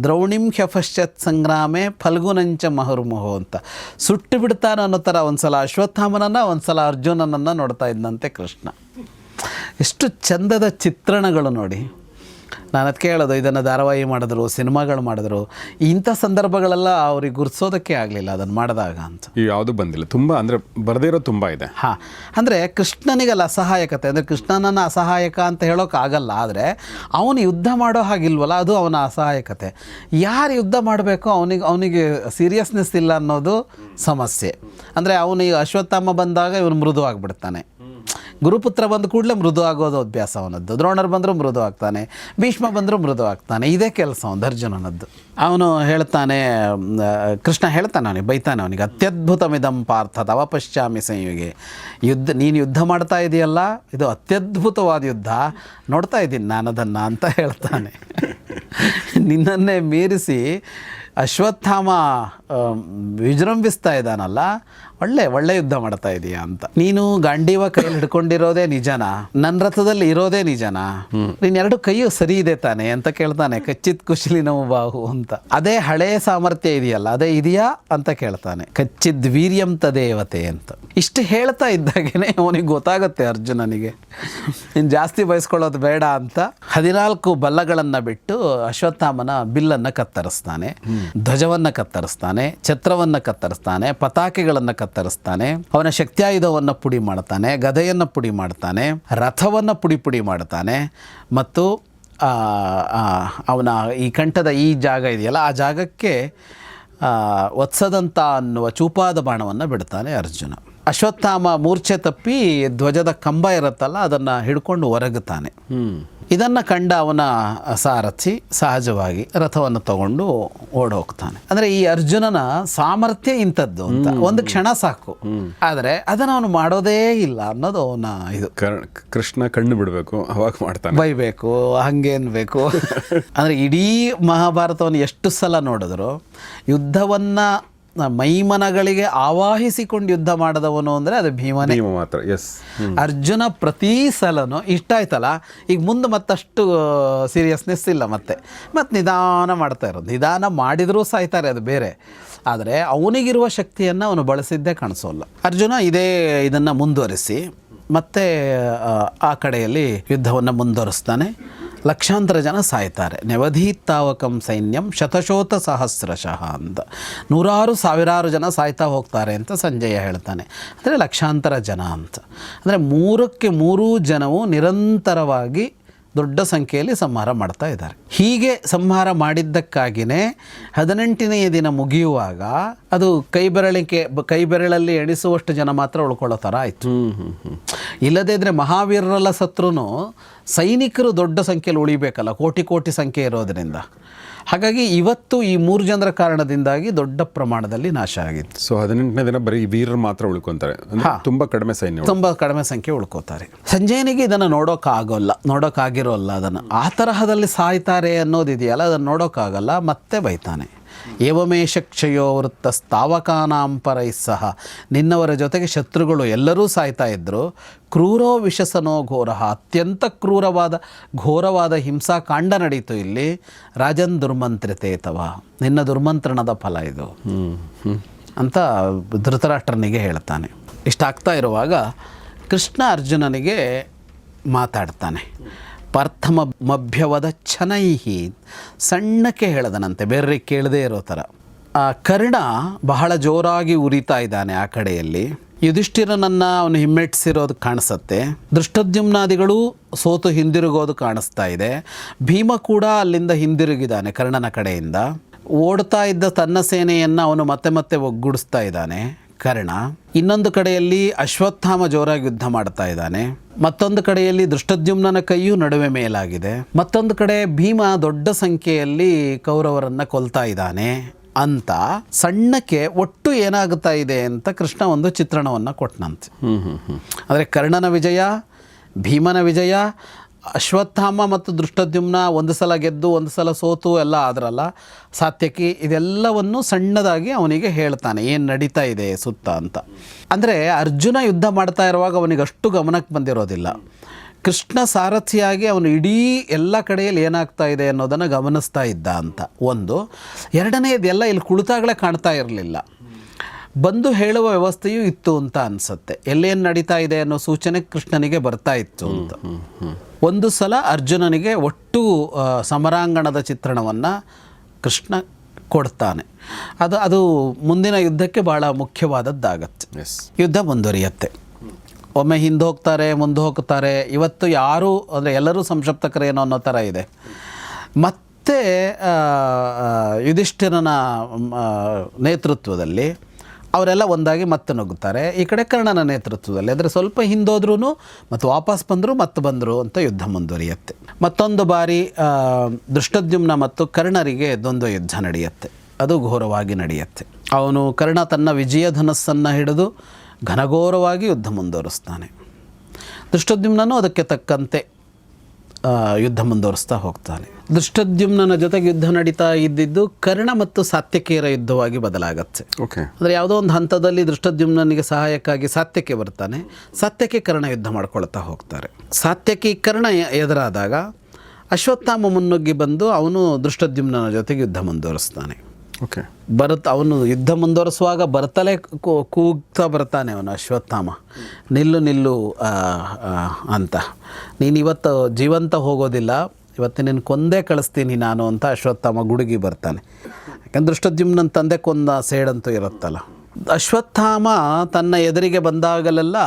ದ್ರೌಣಿಂ ಹ್ಯಫಶ್ಚತ್ ಸಂಗ್ರಾಮೆ ಫಲ್ಗುನಂಚ ಮಹುರ್ಮುಹು ಅಂತ. ಸುಟ್ಟು ಬಿಡ್ತಾನೋ ಅನ್ನೋ ಥರ ಒಂದು ಸಲ ಅಶ್ವತ್ಥಾಮನನ್ನು ಒಂದು ಸಲ ಅರ್ಜುನನನ್ನು ನೋಡ್ತಾ ಇದ್ದಂತೆ ಕೃಷ್ಣ. ಎಷ್ಟು ಚಂದದ ಚಿತ್ರಣಗಳು ನೋಡಿ. ನಾನು ಅದಕ್ಕೆ ಹೇಳೋದು ಇದನ್ನು ಧಾರಾವಾಹಿ ಮಾಡಿದ್ರು ಸಿನಿಮಾಗಳು ಮಾಡಿದ್ರು ಇಂಥ ಸಂದರ್ಭಗಳೆಲ್ಲ ಅವ್ರಿಗೆ ಗುರ್ಸೋದಕ್ಕೆ ಆಗಲಿಲ್ಲ ಅದನ್ನು ಮಾಡಿದಾಗ ಅಂತ. ಯಾವುದು ಬಂದಿಲ್ಲ. ತುಂಬ ಅಂದರೆ ಬರದೇ ಇರೋದು ತುಂಬ ಇದೆ. ಹಾಂ ಅಂದರೆ ಕೃಷ್ಣನಿಗಲ್ಲ ಅಸಹಾಯಕತೆ ಅಂದರೆ ಕೃಷ್ಣನನ್ನು ಅಸಹಾಯಕ ಅಂತ ಹೇಳೋಕ್ಕಾಗಲ್ಲ ಆದರೆ ಅವನು ಯುದ್ಧ ಮಾಡೋ ಹಾಗಿಲ್ವಲ್ಲ ಅದು ಅವನ ಅಸಹಾಯಕತೆ. ಯಾರು ಯುದ್ಧ ಮಾಡಬೇಕು ಅವನಿಗೆ ಅವನಿಗೆ ಸೀರಿಯಸ್ನೆಸ್ ಇಲ್ಲ ಅನ್ನೋದು ಸಮಸ್ಯೆ. ಅಂದರೆ ಅವನಿಗೆ ಅಶ್ವತ್ಥಾಮ ಬಂದಾಗ ಇವನು ಮೃದು ಆಗಿಬಿಡ್ತಾನೆ. ಗುರುಪುತ್ರ ಬಂದ ಕೂಡಲೇ ಮೃದು ಆಗೋದು ಅಭ್ಯಾಸ ಅವನದ್ದು ದ್ರೋಣರು ಬಂದರೂ ಮೃದು ಆಗ್ತಾನೆ, ಭೀಷ್ಮ ಬಂದರೂ ಮೃದು ಆಗ್ತಾನೆ, ಇದೇ ಕೆಲಸ ಅವನು ಅರ್ಜುನನದ್ದು. ಅವನು ಹೇಳ್ತಾನೆ ಕೃಷ್ಣ ಹೇಳ್ತಾನೆ ಅವನಿಗೆ, ಬೈತಾನೆ ಅವನಿಗೆ, ಅತ್ಯದ್ಭುತಮಿದಂ ಪಾರ್ಥ ತವ ಪಶ್ಚಾಮಿ ಸಂಯುಗೆ. ಯುದ್ಧ, ನೀನು ಯುದ್ಧ ಮಾಡ್ತಾ ಇದೆಯಲ್ಲ, ಇದು ಅತ್ಯದ್ಭುತವಾದ ಯುದ್ಧ, ನೋಡ್ತಾ ಇದ್ದೀನಿ ನಾನು ಅದನ್ನು ಅಂತ ಹೇಳ್ತಾನೆ. ನಿನ್ನನ್ನೇ ಮೀರಿಸಿ ಅಶ್ವತ್ಥಾಮ ವಿಜೃಂಭಿಸ್ತಾ ಇದ್ದಾನಲ್ಲ ಒಳ್ಳೆ ಒಳ್ಳೆ ಯುದ್ಧ ಮಾಡ್ತಾ ಇದೀಯಾ ಅಂತ. ನೀನು ಗಾಂಡೀವ ಕೈಯಲ್ಲಿ ಹಿಡ್ಕೊಂಡಿರೋದೇ ನಿಜನಾ? ನನ್ನ ರಥದಲ್ಲಿ ಇರೋದೇ ನಿಜನಾ? ನೀನ್ ಎರಡು ಕೈಯು ಸರಿ ಇದೆ ತಾನೆ ಅಂತ ಕೇಳ್ತಾನೆ ಕಚ್ಚಿತ್ ಕುಶಲಿ ಬಾಹು ಅಂತ. ಅದೇ ಹಳೆ ಸಾಮರ್ಥ್ಯ ಇದೆಯಲ್ಲ, ಅದೇ ಇದೆಯಾ ಅಂತ ಕೇಳ್ತಾನೆ ಕಚ್ಚಿದ್ ವೀರ್ಯಂತ ದೇವತೆ ಅಂತ. ಇಷ್ಟು ಹೇಳ್ತಾ ಇದ್ದಾಗೇನೆ ಅವನಿಗೆ ಗೊತ್ತಾಗುತ್ತೆ ಅರ್ಜುನನಿಗೆ. ನೀನು ಜಾಸ್ತಿ ಬಯಸ್ಕೊಳ್ಳೋದು ಬೇಡ ಅಂತ. ಹದಿನಾಲ್ಕು ಬಲ್ಲಗಳನ್ನು ಬಿಟ್ಟು ಅಶ್ವತ್ಥಾಮನ ಬಿಲ್ಲನ್ನು ಕತ್ತರಿಸ್ತಾನೆ, ಧ್ವಜವನ್ನ ಕತ್ತರಿಸ್ತಾನೆ, ಛತ್ರವನ್ನ ಕತ್ತರಿಸ್ತಾನೆ, ಪತಾಕೆಗಳನ್ನು ಅವನ ಶಕ್ತಿಯುಧವನ್ನು ಪುಡಿ ಮಾಡ್ತಾನೆ, ಗದೆಯನ್ನು ಪುಡಿ ಮಾಡ್ತಾನೆ, ರಥವನ್ನು ಪುಡಿ ಪುಡಿ ಮಾಡ್ತಾನೆ. ಮತ್ತು ಅವನ ಈ ಕಂಠದ ಈ ಜಾಗ ಇದೆಯಲ್ಲ, ಆ ಜಾಗಕ್ಕೆ ಒತ್ಸದಂತ ಅನ್ನುವ ಚೂಪಾದ ಬಾಣವನ್ನು ಬಿಡ್ತಾನೆ ಅರ್ಜುನ. ಅಶ್ವತ್ಥಾಮ ಮೂರ್ಛೆ ತಪ್ಪಿ ಧ್ವಜದ ಕಂಬ ಇರುತ್ತಲ್ಲ, ಅದನ್ನು ಹಿಡ್ಕೊಂಡು ಹೊರಗುತ್ತಾನೆ ಇದನ್ನು ಕಂಡ ಅವನ ಸಾರಥಿ ಸಹಜವಾಗಿ ರಥವನ್ನು ತಗೊಂಡು ಓಡೋಗ್ತಾನೆ. ಅಂದರೆ ಈ ಅರ್ಜುನನ ಸಾಮರ್ಥ್ಯ ಇಂಥದ್ದು ಅಂತ. ಒಂದು ಕ್ಷಣ ಸಾಕು. ಆದರೆ ಅದನ್ನು ಅವನು ಮಾಡೋದೇ ಇಲ್ಲ ಅನ್ನೋದು ಅವನ ಇದು. ಕೃಷ್ಣ ಕಣ್ಣು ಬಿಡಬೇಕು ಅವಾಗ ಮಾಡ್ತಾನೆ. ಬೈಬೇಕು ಹಂಗೇನ್ಬೇಕು [LAUGHS] ಅಂದರೆ ಇಡೀ ಮಹಾಭಾರತವನ್ನು ಎಷ್ಟು ಸಲ ನೋಡಿದ್ರು ಯುದ್ಧವನ್ನು ಮೈಮನಗಳಿಗೆ ಆವಾಹಿಸಿಕೊಂಡು ಯುದ್ಧ ಮಾಡದವನು ಅಂದರೆ ಅದು ಭೀಮನೇ. ಮಾತ್ರ ಎಸ್ ಅರ್ಜುನ ಪ್ರತಿ ಸಲನು ಇಷ್ಟ ಆಯ್ತಲ್ಲ? ಈಗ ಮುಂದೆ ಮತ್ತಷ್ಟು ಸೀರಿಯಸ್ನೆಸ್ ಇಲ್ಲ ಮತ್ತೆ. ಮತ್ತು ನಿಧಾನ ಮಾಡ್ತಾ ಇರೋದು. ನಿಧಾನ ಮಾಡಿದರೂ ಸಾಯ್ತಾರೆ ಅದು ಬೇರೆ. ಆದರೆ ಅವನಿಗಿರುವ ಶಕ್ತಿಯನ್ನು ಅವನು ಬಳಸಿದ್ದೇ ಕಾಣಿಸೋಲ್ಲ ಅರ್ಜುನ ಇದೇ ಇದನ್ನು ಮುಂದುವರಿಸಿ ಮತ್ತೆ ಆ ಕಡೆಯಲ್ಲಿ ಯುದ್ಧವನ್ನು ಮುಂದುವರಿಸ್ತಾನೆ. ಲಕ್ಷಾಂತರ ಜನ ಸಾಯ್ತಾರೆ. ನೆವಧೀತಾವಕಂ ಸೈನ್ಯಂ ಶತಶೋತ ಸಹಸ್ರಶಃ ಅಂತ ನೂರಾರು ಸಾವಿರಾರು ಜನ ಸಾಯ್ತಾ ಹೋಗ್ತಾರೆ ಅಂತ ಸಂಜಯ ಹೇಳ್ತಾನೆ. ಅಂದರೆ ಲಕ್ಷಾಂತರ ಜನ ಅಂತ. ಅಂದರೆ ಮೂರಕ್ಕೆ ಮೂರೂ ಜನವು ನಿರಂತರವಾಗಿ ದೊಡ್ಡ ಸಂಖ್ಯೆಯಲ್ಲಿ ಸಂಹಾರ ಮಾಡ್ತಾ ಇದ್ದಾರೆ. ಹೀಗೆ ಸಂಹಾರ ಮಾಡಿದ್ದಕ್ಕಾಗಿಯೇ ಹದಿನೆಂಟನೆಯ ದಿನ ಮುಗಿಯುವಾಗ ಅದು ಕೈ ಬೆರಳಿಕೆ ಕೈ ಬೆರಳಲ್ಲಿ ಎಣಿಸುವಷ್ಟು ಜನ ಮಾತ್ರ ಉಳ್ಕೊಳ್ಳೋ ಥರ ಆಯಿತು. ಇಲ್ಲದೇ ಇದ್ದರೆ ಮಹಾವೀರರಲ್ಲ ಸತ್ರು ಸೈನಿಕರು ದೊಡ್ಡ ಸಂಖ್ಯೆಯಲ್ಲಿ ಉಳಿಬೇಕಲ್ಲ ಕೋಟಿ ಕೋಟಿ ಸಂಖ್ಯೆ ಇರೋದರಿಂದ. ಹಾಗಾಗಿ ಇವತ್ತು ಈ ಮೂರು ಜನರ ಕಾರಣದಿಂದಾಗಿ ದೊಡ್ಡ ಪ್ರಮಾಣದಲ್ಲಿ ನಾಶ ಆಗಿತ್ತು. ಸೊ ಹದಿನೆಂಟನೇ ದಿನ ಬರೀ ವೀರರು ಮಾತ್ರ ಉಳ್ಕೊತಾರೆ. ತುಂಬ ತುಂಬಾ ಕಡಿಮೆ ಸೈನ್ಯ ತುಂಬ ಕಡಿಮೆ ಸಂಖ್ಯೆ ಉಳ್ಕೋತಾರೆ. ಸಂಜಯನಿಗೆ ಇದನ್ನು ನೋಡೋಕ್ಕಾಗೋಲ್ಲ ನೋಡೋಕ್ಕಾಗಿರೋಲ್ಲ ಅದನ್ನು. ಆ ತರಹದಲ್ಲಿ ಸಾಯ್ತಾರೆ ಅನ್ನೋದಿದೆಯಲ್ಲ ಅದನ್ನು ನೋಡೋಕ್ಕಾಗಲ್ಲ ಮತ್ತೆ ಬೈತಾನೆ. ಏವಮೇಶ ಕ್ಷಯೋ ವೃತ್ತ ಸ್ಥಾವಕಾನಾಂ ಪರೈ ಸಹ ನಿನ್ನವರ ಜೊತೆಗೆ ಶತ್ರುಗಳು ಎಲ್ಲರೂ ಸಾಯ್ತಾ ಇದ್ದರು ಕ್ರೂರೋ ವಿಷಸನೋ ಘೋರ. ಅತ್ಯಂತ ಕ್ರೂರವಾದ, ಘೋರವಾದ ಹಿಂಸಾಕಾಂಡ ನಡೀತು ಇಲ್ಲಿ. ರಾಜನ್ ದುರ್ಮಂತ್ರಿತೆ ತವ ನಿನ್ನ ದುರ್ಮಂತ್ರಣದ ಫಲ ಇದು. ಅಂತ ಧೃತರಾಷ್ಟ್ರನಿಗೆ ಹೇಳ್ತಾನೆ. ಇಷ್ಟಾಗ್ತಾ ಇರುವಾಗ ಕೃಷ್ಣ ಅರ್ಜುನನಿಗೆ ಮಾತಾಡ್ತಾನೆ. ಪಾರ್ಥಮ ಮಭ್ಯವದ ಛನೈಹಿ. ಸಣ್ಣಕ್ಕೆ ಹೇಳದನಂತೆ ಬೇರೆ ಕೇಳದೇ ಇರೋ ಥರ. ಆ ಕರ್ಣ ಬಹಳ ಜೋರಾಗಿ ಉರಿತಾ ಇದ್ದಾನೆ ಆ ಕಡೆಯಲ್ಲಿ. ಯುಧಿಷ್ಠಿರನನ್ನು ಅವನು ಹಿಮ್ಮೆಟ್ಟಿಸಿರೋದು ಕಾಣಿಸುತ್ತೆ. ದೃಷ್ಟದ್ಯುಮ್ನಾದಿಗಳು ಸೋತು ಹಿಂದಿರುಗೋದು ಕಾಣಿಸ್ತಾ ಇದೆ. ಭೀಮ ಕೂಡ ಅಲ್ಲಿಂದ ಹಿಂದಿರುಗಿದ್ದಾನೆ ಕರ್ಣನ ಕಡೆಯಿಂದ. ಓಡ್ತಾ ಇದ್ದ ತನ್ನ ಸೇನೆಯನ್ನು ಅವನು ಮತ್ತೆ ಮತ್ತೆ ಒಗ್ಗೂಡಿಸ್ತಾ ಇದ್ದಾನೆ. ಕರ್ಣ ಇನ್ನೊಂದು ಕಡೆಯಲ್ಲಿ ಅಶ್ವತ್ಥಾಮ ಜೋರಾಗಿ ಯುದ್ಧ ಮಾಡ್ತಾ ಇದ್ದಾನೆ. ಮತ್ತೊಂದು ಕಡೆಯಲ್ಲಿ ದೃಷ್ಟದ್ಯುಮ್ನ ಕೈಯೂ ನಡುವೆ ಮೇಲಾಗಿದೆ. ಮತ್ತೊಂದು ಕಡೆ ಭೀಮ ದೊಡ್ಡ ಸಂಖ್ಯೆಯಲ್ಲಿ ಕೌರವರನ್ನ ಕೊಲ್ತಾ ಇದ್ದಾನೆ ಅಂತ ಸಣ್ಣಕ್ಕೆ ಒಟ್ಟು ಏನಾಗುತ್ತಾ ಇದೆ ಅಂತ ಕೃಷ್ಣ ಒಂದು ಚಿತ್ರಣವನ್ನು ಕೊಟ್ಟನಂತೆ ಹ್ಞೂ ಹ್ಞೂ ಹ್ಞೂ ಅಂದರೆ ಕರ್ಣನ ವಿಜಯ ಭೀಮನ ವಿಜಯ ಅಶ್ವತ್ಥಾಮ ಮತ್ತು ದೃಷ್ಟದ್ಯುಮ್ನ ಒಂದು ಸಲ ಗೆದ್ದು, ಒಂದು ಸಲ ಸೋತು ಎಲ್ಲ ಆದ್ರಲ್ಲ, ಸಾತ್ಯಕಿ ಇದೆಲ್ಲವನ್ನು ಸಣ್ಣದಾಗಿ ಅವನಿಗೆ ಹೇಳ್ತಾನೆ, ಏನು ನಡೀತಾ ಇದೆ ಸುತ್ತ ಅಂತ. ಅಂದರೆ ಅರ್ಜುನ ಯುದ್ಧ ಮಾಡ್ತಾ ಇರುವಾಗ ಅವನಿಗೆ ಅಷ್ಟು ಗಮನಕ್ಕೆ ಬಂದಿರೋದಿಲ್ಲ. ಕೃಷ್ಣ ಸಾರಥಿಯಾಗಿ ಅವನು ಇಡೀ ಎಲ್ಲ ಕಡೆಯಲ್ಲಿ ಏನಾಗ್ತಾ ಇದೆ ಅನ್ನೋದನ್ನು ಗಮನಿಸ್ತಾ ಇದ್ದ ಅಂತ. ಒಂದು. ಎರಡನೇದೆಲ್ಲ ಇಲ್ಲಿ ಕುಳಿತಾಗಲೇ ಕಾಣ್ತಾ ಇರಲಿಲ್ಲ. ಬಂದು ಹೇಳುವ ವ್ಯವಸ್ಥೆಯೂ ಇತ್ತು ಅಂತ ಅನಿಸುತ್ತೆ. ಎಲ್ಲೇನು ನಡೀತಾ ಇದೆ ಅನ್ನೋ ಸೂಚನೆ ಕೃಷ್ಣನಿಗೆ ಬರ್ತಾ ಇತ್ತು ಅಂತ. ಒಂದು ಸಲ ಅರ್ಜುನನಿಗೆ ಒಟ್ಟು ಸಮರಾಂಗಣದ ಚಿತ್ರಣವನ್ನು ಕೃಷ್ಣ ಕೊಡ್ತಾನೆ. ಅದು ಅದು ಮುಂದಿನ ಯುದ್ಧಕ್ಕೆ ಭಾಳ ಮುಖ್ಯವಾದದ್ದಾಗತ್ತೆ. ಯುದ್ಧ ಮುಂದುವರಿಯತ್ತೆ. ಒಮ್ಮೆ ಹಿಂದೆ ಹೋಗ್ತಾರೆ ಮುಂದೆ ಹೋಗ್ತಾರೆ. ಇವತ್ತು ಯಾರು ಅಂದರೆ ಎಲ್ಲರೂ ಸಂಶಪ್ತಕರೇನೋ ಅನ್ನೋ ಥರ ಇದೆ. ಮತ್ತೆ ಯುಧಿಷ್ಠಿರನ ನೇತೃತ್ವದಲ್ಲಿ ಅವರೆಲ್ಲ ಒಂದಾಗಿ ಮತ್ತೆ ನುಗ್ಗುತ್ತಾರೆ ಈ ಕಡೆ ಕರ್ಣನ ನೇತೃತ್ವದಲ್ಲಿ, ಅಂದರೆ ಸ್ವಲ್ಪ ಹಿಂದೋದ್ರೂ ಮತ್ತು ವಾಪಸ್ ಬಂದರು ಮತ್ತೆ ಬಂದರು ಅಂತ ಯುದ್ಧ ಮುಂದುವರಿಯುತ್ತೆ. ಮತ್ತೊಂದು ಬಾರಿ ದೃಷ್ಟದ್ಯುಮ್ನ ಮತ್ತು ಕರ್ಣರಿಗೆ ದ್ವಂದ್ವ ಯುದ್ಧ ನಡೆಯುತ್ತೆ. ಅದು ಘೋರವಾಗಿ ನಡೆಯುತ್ತೆ. ಅವನು ಕರ್ಣ ತನ್ನ ವಿಜಯ ಧನಸ್ಸನ್ನು ಹಿಡಿದು ಘನಘೋರವಾಗಿ ಯುದ್ಧ ಮುಂದುವರಿಸ್ತಾನೆ. ದೃಷ್ಟದ್ಯುಮ್ನೂ ಅದಕ್ಕೆ ತಕ್ಕಂತೆ ಯುದ್ಧ ಮುಂದುವರಿಸ್ತಾ ಹೋಗ್ತಾನೆ. ದೃಷ್ಟದ್ಯುಮ್ನನ ಜೊತೆಗೆ ಯುದ್ಧ ನಡೀತಾ ಇದ್ದಿದ್ದು ಕರ್ಣ ಮತ್ತು ಸಾತ್ಯಕಿಯರ ಯುದ್ಧವಾಗಿ ಬದಲಾಗತ್ತೆ. ಓಕೆ ಅಂದರೆ ಯಾವುದೋ ಒಂದು ಹಂತದಲ್ಲಿ ದೃಷ್ಟದ್ಯುಮ್ನನಿಗೆ ಸಹಾಯಕ್ಕಾಗಿ ಸಾತ್ಯಕ್ಕೆ ಬರ್ತಾನೆ. ಸಾತ್ಯಕ್ಕೆ ಕರ್ಣ ಯುದ್ಧ ಮಾಡ್ಕೊಳ್ತಾ ಹೋಗ್ತಾರೆ. ಸಾತ್ಯಕಿ ಕರ್ಣ ಎದುರಾದಾಗ ಅಶ್ವತ್ಥಾಮ ಮುನ್ನುಗ್ಗಿ ಬಂದು ಅವನು ದೃಷ್ಟದ್ಯುಮ್ನನ ಜೊತೆಗೆ ಯುದ್ಧ ಮುಂದುವರಿಸ್ತಾನೆ. ಓಕೆ ಬರುತ್ತ ಅವನು ಯುದ್ಧ ಮುಂದುವರಿಸುವಾಗ ಬರ್ತಲೇ ಕೂಗ್ತಾ ಬರ್ತಾನೆ ಅವನು ಅಶ್ವತ್ಥಾಮ. ನಿಲ್ಲು ನಿಲ್ಲು ಅಂತ. ನೀನು ಇವತ್ತು ಜೀವಂತ ಹೋಗೋದಿಲ್ಲ, ಇವತ್ತು ನಿನ್ನ ಕೊಂದೇ ಕಳಿಸ್ತೀನಿ ನಾನು ಅಂತ ಅಶ್ವತ್ಥಾಮ ಗುಡುಗಿ ಬರ್ತಾನೆ. ಯಾಕಂದ್ರೆ ದೃಷ್ಟದ್ಯುಮ್ನನ ತಂದೆ ಕೊಂದ ಸೇಡಂತೂ ಇರುತ್ತಲ್ಲ. ಅಶ್ವತ್ಥಾಮ ತನ್ನ ಎದುರಿಗೆ ಬಂದಾಗಲೆಲ್ಲ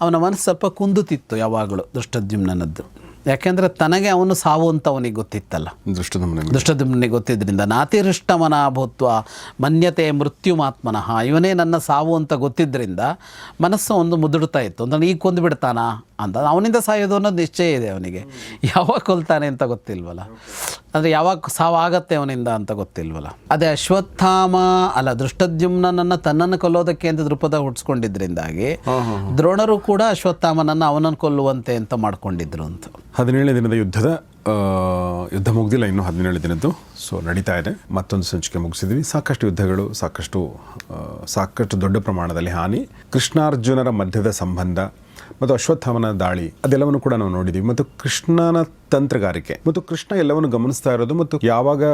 ಅವನ ಮನಸ್ಸಪ್ಪ ಕುಂದುತಿತ್ತು ಯಾವಾಗಲೂ ದೃಷ್ಟದ್ಯುಮ್ನನದ್ದು. ಯಾಕೆಂದರೆ ತನಗೆ ಅವನು ಸಾವು ಅಂತ ಅವನಿಗೆ ಗೊತ್ತಿತ್ತಲ್ಲ. ದೃಷ್ಟದಮನೆ ದುಷ್ಟದುಮ್ನಿಗೆ ಗೊತ್ತಿದ್ದರಿಂದ ನಾತಿರಿಷ್ಟಮನ ಭೂತ್ವ ಮನ್ಯತೆ ಮೃತ್ಯುಮಾತ್ಮನಃ ಇವನೇ ನನ್ನ ಸಾವು ಅಂತ ಗೊತ್ತಿದ್ದರಿಂದ ಮನಸ್ಸು ಒಂದು ಮುದುಡ್ತಾ ಇತ್ತು. ಅಂದ್ರೆ ಈಗ ಕೊಂದು ಬಿಡ್ತಾನಾ? ಅಂತ. ಅವನಿಂದ ಸಾಯೋದು ಅನ್ನೋದು ನಿಶ್ಚಯ ಇದೆ ಅವನಿಗೆ. ಯಾವಾಗ ಕೊಲ್ತಾನೆ ಅಂತ ಗೊತ್ತಿಲ್ವಲ್ಲ? ಅಂದರೆ ಯಾವಾಗ ಸಾವಾಗತ್ತೆ ಅವನಿಂದ ಅಂತ ಗೊತ್ತಿಲ್ವಲ್ಲ? ಅದೇ ಅಶ್ವತ್ಥಾಮ ಅಲ್ಲ ದೃಷ್ಟದ್ಯುಮ್ನನ್ನು ತನ್ನನ್ನು ಕೊಲ್ಲೋದಕ್ಕೆ ಅಂತ ದೃಪದ ಹುಡ್ಸ್ಕೊಂಡಿದ್ರಿಂದಾಗಿ ದ್ರೋಣರು ಕೂಡ ಅಶ್ವತ್ಥಾಮನನ್ನು ಅವನನ್ನು ಕೊಲ್ಲುವಂತೆ ಅಂತ ಮಾಡ್ಕೊಂಡಿದ್ರು ಅಂತ. ಹದಿನೇಳನೇ ದಿನದ ಯುದ್ಧದ ಯುದ್ಧ ಮುಗ್ದಿಲ್ಲ ಇನ್ನೂ ಹದಿನೇಳು ದಿನದ್ದು. ಸೊ ನಡೀತಾ ಇದೆ. ಮತ್ತೊಂದು ಸಂಚಿಕೆ ಮುಗಿಸಿದ್ವಿ. ಸಾಕಷ್ಟು ಯುದ್ಧಗಳು ಸಾಕಷ್ಟು ಸಾಕಷ್ಟು ದೊಡ್ಡ ಪ್ರಮಾಣದಲ್ಲಿ ಹಾನಿ. ಕೃಷ್ಣಾರ್ಜುನರ ಮಧ್ಯದ ಸಂಬಂಧ ಮತ್ತು ಅಶ್ವತ್ಥಾಮನ ದಾಳಿ, ಅದೆಲ್ಲವನ್ನು ಕೂಡ ನಾವು ನೋಡಿದ್ದೀವಿ ಮತ್ತು ಕೃಷ್ಣನ ತಂತ್ರಗಾರಿಕೆ, ಮತ್ತು ಕೃಷ್ಣ ಎಲ್ಲವನ್ನು ಗಮನಿಸ್ತಾ ಇರೋದು, ಮತ್ತು ಯಾವಾಗ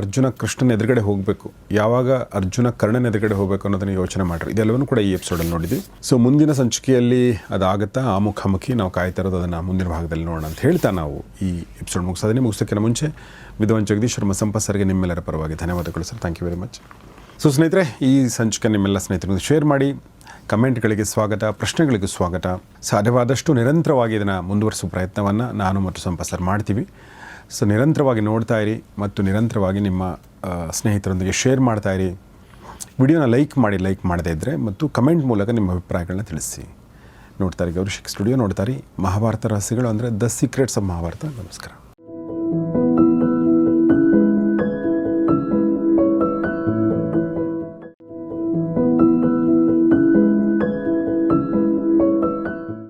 ಅರ್ಜುನ ಕೃಷ್ಣನ ಎದುರುಗಡೆ ಹೋಗಬೇಕು, ಯಾವಾಗ ಅರ್ಜುನ ಕರ್ಣನ ಎದುರುಗಡೆ ಹೋಗಬೇಕು ಅನ್ನೋದನ್ನು ಯೋಚನೆ ಮಾಡಿರಿ. ಇದೆಲ್ಲವನ್ನು ಕೂಡ ಈ ಎಪಿಸೋಡಲ್ಲಿ ನೋಡಿದ್ವಿ. ಸೊ ಮುಂದಿನ ಸಂಚಿಕೆಯಲ್ಲಿ ಅದಾಗುತ್ತಾ, ಆ ಮುಖಾಮುಖಿ ನಾವು ಕಾಯ್ತಾ ಇರೋದು ಅದನ್ನು ಮುಂದಿನ ಭಾಗದಲ್ಲಿ ನೋಡೋಣ ಅಂತ ಹೇಳ್ತಾ ನಾವು ಈ ಎಪಿಸೋಡ್ ಮುಗಿಸೋದನ್ನೇ. ಮುಗಿಸೋಕ್ಕಿಂತ ಮುಂಚೆ ವಿದ್ವಾನ್ ಜಗದೀಶ್ ಶರ್ಮ ಸಂಪತ್ ಸರ್ಗೆ ನಿಮ್ಮೆಲ್ಲರ ಪರವಾಗಿ ಧನ್ಯವಾದಗಳು sir. Thank you very much so ಸ್ನೇಹಿತರೆ, ಈ ಸಂಚಿಕೆ ನಿಮ್ಮೆಲ್ಲ ಸ್ನೇಹಿತರಿಗೆ ಶೇರ್ ಮಾಡಿ. ಕಮೆಂಟ್ಗಳಿಗೆ ಸ್ವಾಗತ, ಪ್ರಶ್ನೆಗಳಿಗೆ ಸ್ವಾಗತ. ಸಾಧ್ಯವಾದಷ್ಟು ನಿರಂತರವಾಗಿ ಇದನ್ನು ಮುಂದುವರಿಸುವ ಪ್ರಯತ್ನವನ್ನು ನಾನು ಮತ್ತು ಸಂಪಸರ್ ಸರ್ ಮಾಡ್ತೀವಿ. ಸೊ ನಿರಂತರವಾಗಿ ನೋಡ್ತಾ ಇರಿ ಮತ್ತು ನಿರಂತರವಾಗಿ ನಿಮ್ಮ ಸ್ನೇಹಿತರೊಂದಿಗೆ ಶೇರ್ ಮಾಡ್ತಾ ಇರಿ. ವಿಡಿಯೋನ ಲೈಕ್ ಮಾಡಿ, ಲೈಕ್ ಮಾಡದೇ ಇದ್ದರೆ ಮತ್ತು ಕಮೆಂಟ್ ಮೂಲಕ ನಿಮ್ಮ ಅಭಿಪ್ರಾಯಗಳನ್ನ ತಿಳಿಸಿ. ನೋಡ್ತಾರೆ ಗೌರಿಶಿಕ್ ಸ್ಟುಡಿಯೋ ನೋಡ್ತಾರೆ ಮಹಾಭಾರತ ರಹಸ್ಯಗಳು ಅಂದರೆ ದ ಸೀಕ್ರೆಟ್ಸ್ ಆಫ್ ಮಹಾಭಾರತ. ನಮಸ್ಕಾರ.